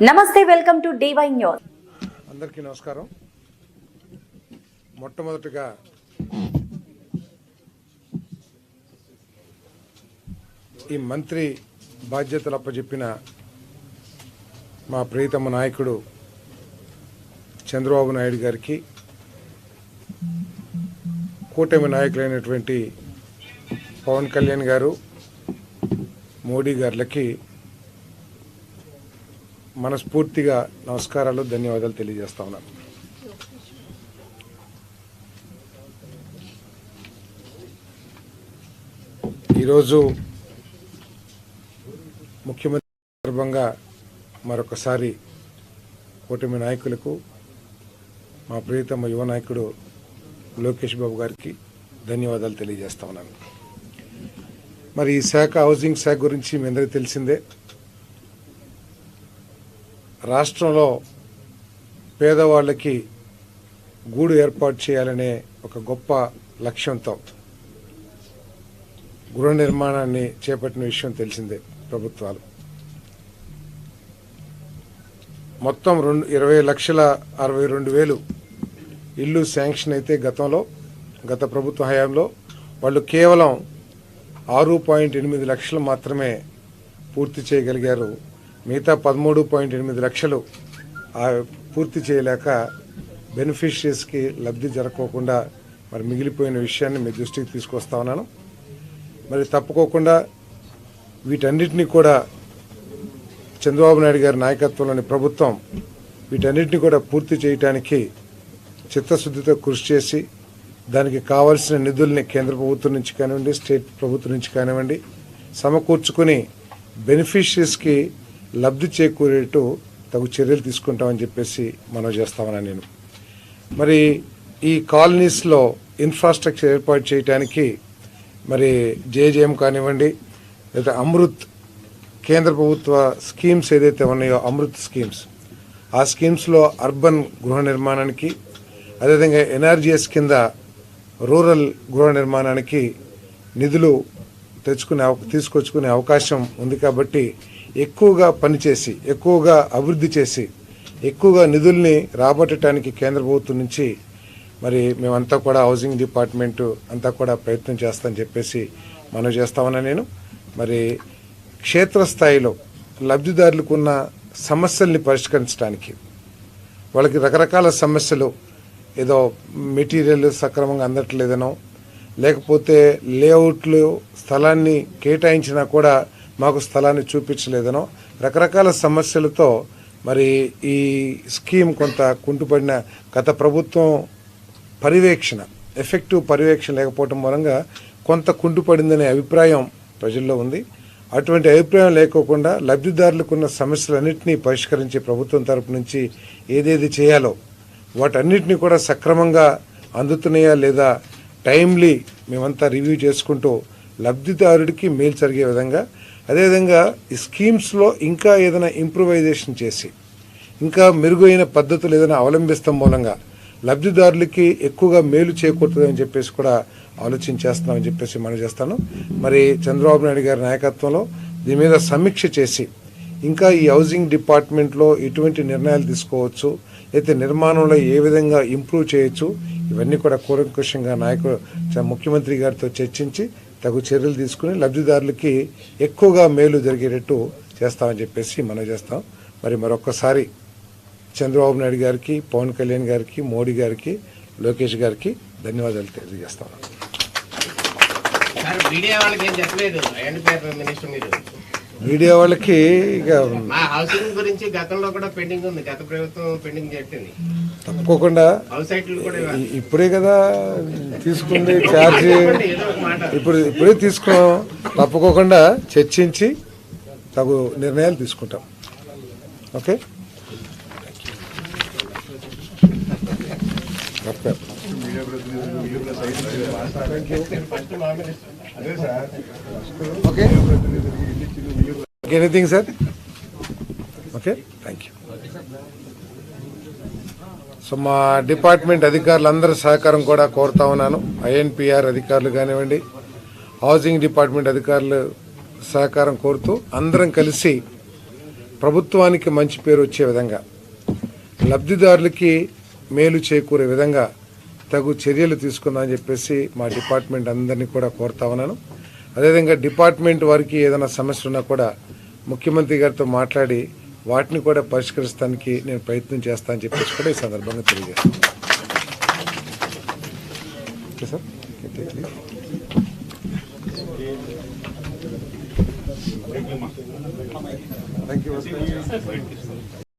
నమస్తే welcome to DY news. అందరికీ నమస్కారం. మొట్టమొదటిగా ఈ మంత్రి బాధ్యతలు అప్పచెప్పిన మా ప్రియతమ నాయకుడు చంద్రబాబు నాయుడు గారికి కూటమి నాయకులైనటువంటి పవన్ కళ్యాణ్ గారు మోడీ గారులకి మనస్ఫూర్తిగా నమస్కారాలు ధన్యవాదాలు తెలియజేస్తా ఉన్నాను. ఈరోజు ముఖ్యమంత్రి సందర్భంగా మరొకసారి కూటమి నాయకులకు మా ప్రియతమ యువ నాయకుడు లోకేష్ బాబు గారికి ధన్యవాదాలు తెలియజేస్తా ఉన్నాను. మరి ఈ శాఖ హౌసింగ్ శాఖ గురించి మీ అందరికీ తెలిసిందే. రాష్ట్రంలో పేదవాళ్ళకి గూడు ఏర్పాటు చేయాలనే ఒక గొప్ప లక్ష్యంతో గృహ నిర్మాణాన్ని చేపట్టిన విషయం తెలిసిందే ప్రభుత్వాలు. మొత్తం రెండు ఇరవై లక్షల అరవై రెండు వేలు ఇల్లు శాంక్షన్ అయితే గతంలో గత ప్రభుత్వ హయాంలో వాళ్ళు కేవలం ఆరు పాయింట్ ఎనిమిది లక్షలు మాత్రమే పూర్తి చేయగలిగారు మిగతా పదమూడు పాయింట్ ఎనిమిది లక్షలు ఆ పూర్తి చేయలేక బెనిఫిషరీస్కి లబ్ధి జరగకోకుండా మరి మిగిలిపోయిన విషయాన్ని మీ దృష్టికి తీసుకొస్తా ఉన్నాను. మరి తప్పుకోకుండా వీటన్నిటినీ కూడా చంద్రబాబు నాయుడు గారి నాయకత్వంలోని ప్రభుత్వం వీటన్నిటిని కూడా పూర్తి చేయటానికి చిత్తశుద్ధితో కృషి చేసి దానికి కావాల్సిన నిధుల్ని కేంద్ర ప్రభుత్వం నుంచి కానివ్వండి స్టేట్ ప్రభుత్వం నుంచి కానివ్వండి సమకూర్చుకుని బెనిఫిషరీస్కి లబ్ధి చేకూరేటు తగు చర్యలు తీసుకుంటామని చెప్పేసి మనం చేస్తామని నేను. మరి ఈ కాలనీస్లో ఇన్ఫ్రాస్ట్రక్చర్ ఏర్పాటు చేయడానికి మరి జేజేఎం కానివ్వండి లేదా అమృత్ కేంద్ర ప్రభుత్వ స్కీమ్స్ ఏదైతే ఉన్నాయో అమృత్ స్కీమ్స్ ఆ స్కీమ్స్లో అర్బన్ గృహ నిర్మాణానికి అదేవిధంగా ఎన్ఆర్జీఎస్ కింద రూరల్ గృహ నిర్మాణానికి నిధులు తెచ్చుకునే అవ- తీసుకొచ్చుకునే అవకాశం ఉంది కాబట్టి ఎక్కువగా పనిచేసి ఎక్కువగా అభివృద్ధి చేసి ఎక్కువగా నిధుల్ని రాబట్టడానికి కేంద్ర ప్రభుత్వం నుంచి మరి మేమంతా కూడా హౌసింగ్ డిపార్ట్మెంటు అంతా కూడా ప్రయత్నం చేస్తామని చెప్పేసి మనం చేస్తామని నేను. మరి క్షేత్రస్థాయిలో లబ్ధిదారులకు ఉన్న సమస్యల్ని పరిష్కరించడానికి వాళ్ళకి రకరకాల సమస్యలు ఏదో మెటీరియల్ సక్రమంగా అందట్లేదనో లేకపోతే లేఅవుట్లు స్థలాన్ని కేటాయించినా కూడా మాకు స్థలాన్ని చూపించలేదనో రకరకాల సమస్యలతో మరి ఈ స్కీమ్ కొంత కుంటుపడిన గత ప్రభుత్వం పర్యవేక్షణ ఎఫెక్టివ్ పర్యవేక్షణ లేకపోవడం మూలంగా కొంత కుంటుపడిందనే అభిప్రాయం ప్రజల్లో ఉంది. అటువంటి అభిప్రాయం లేకోకుండా లబ్ధిదారులకు ఉన్న సమస్యలన్నింటినీ పరిష్కరించి ప్రభుత్వం తరపు నుంచి ఏదేది చేయాలో వాటన్నిటిని కూడా సక్రమంగా అందుతున్నాయా లేదా టైమ్లీ మేమంతా రివ్యూ చేసుకుంటూ లబ్ధిదారుడికి మేలు జరిగే విధంగా అదేవిధంగా ఈ స్కీమ్స్లో ఇంకా ఏదైనా ఇంప్రూవైజేషన్ చేసి ఇంకా మెరుగైన పద్ధతులు ఏదైనా అవలంబిస్తాం మూలంగా లబ్ధిదారులకి ఎక్కువగా మేలు చేకూరుతుందని చెప్పేసి కూడా ఆలోచన చేస్తున్నామని చెప్పేసి మనం చేస్తాను. మరి చంద్రబాబు నాయుడు గారి నాయకత్వంలో దీని మీద సమీక్ష చేసి ఇంకా ఈ హౌసింగ్ డిపార్ట్మెంట్లో ఎటువంటి నిర్ణయాలు తీసుకోవచ్చు అయితే నిర్మాణంలో ఏ విధంగా ఇంప్రూవ్ చేయొచ్చు ఇవన్నీ కూడా కూలంకుషంగా నాయకుడు చ- ముఖ్యమంత్రి గారితో చర్చించి తగు చర్యలు తీసుకుని లబ్ధిదారులకి ఎక్కువగా మేలు జరిగేటట్టు చేస్తామని చెప్పేసి మనం చేస్తాం. మరి మరొకసారి చంద్రబాబు నాయుడు గారికి పవన్ కళ్యాణ్ గారికి మోడీ గారికి లోకేష్ గారికి ధన్యవాదాలు తెలియజేస్తాను సార్ మీడియా వాళ్ళకి ఇక హౌసింగ్ గురించి గతంలో కూడా పెండింగ్ ఉంది. గత ప్రభుత్వం పెండింగ్ చెప్పింది తప్పుకోకుండా హౌస్ సైట్లు కూడా ఇవ్వాలి. ఇ- ఇప్పుడే కదా తీసుకుంది ఛార్జ్ ఇప్పుడు ఇప్పుడే తీసుకున్నాం. తప్పుకోకుండా చర్చించి తగు నిర్ణయాలు తీసుకుంటాం. Okay? Okay. Anything sir okay thank you so మా డిపార్ట్మెంట్ అధికారులందరి సహకారం కూడా కోరుతా ఉన్నాను. ఐఎన్పిఆర్ అధికారులు కానివ్వండి హౌసింగ్ డిపార్ట్మెంట్ అధికారులు సహకారం కోరుతూ అందరం కలిసి ప్రభుత్వానికి మంచి పేరు వచ్చే విధంగా లబ్ధిదారులకి మేలు చేకూరే విధంగా తగు చర్యలు తీసుకుందామని చెప్పేసి మా డిపార్ట్మెంట్ అందరినీ కూడా కోరుతా ఉన్నాను. అదేవిధంగా డిపార్ట్మెంట్ వారికి ఏదైనా సమస్య ఉన్నా కూడా ముఖ్యమంత్రి గారితో మాట్లాడి వాటిని కూడా పరిష్కరించడానికి నేను ప్రయత్నం చేస్తానని చెప్పేసి కూడా ఈ సందర్భంగా తెలియజేస్తాను ఓకే సార్ థ్యాంక్ యూ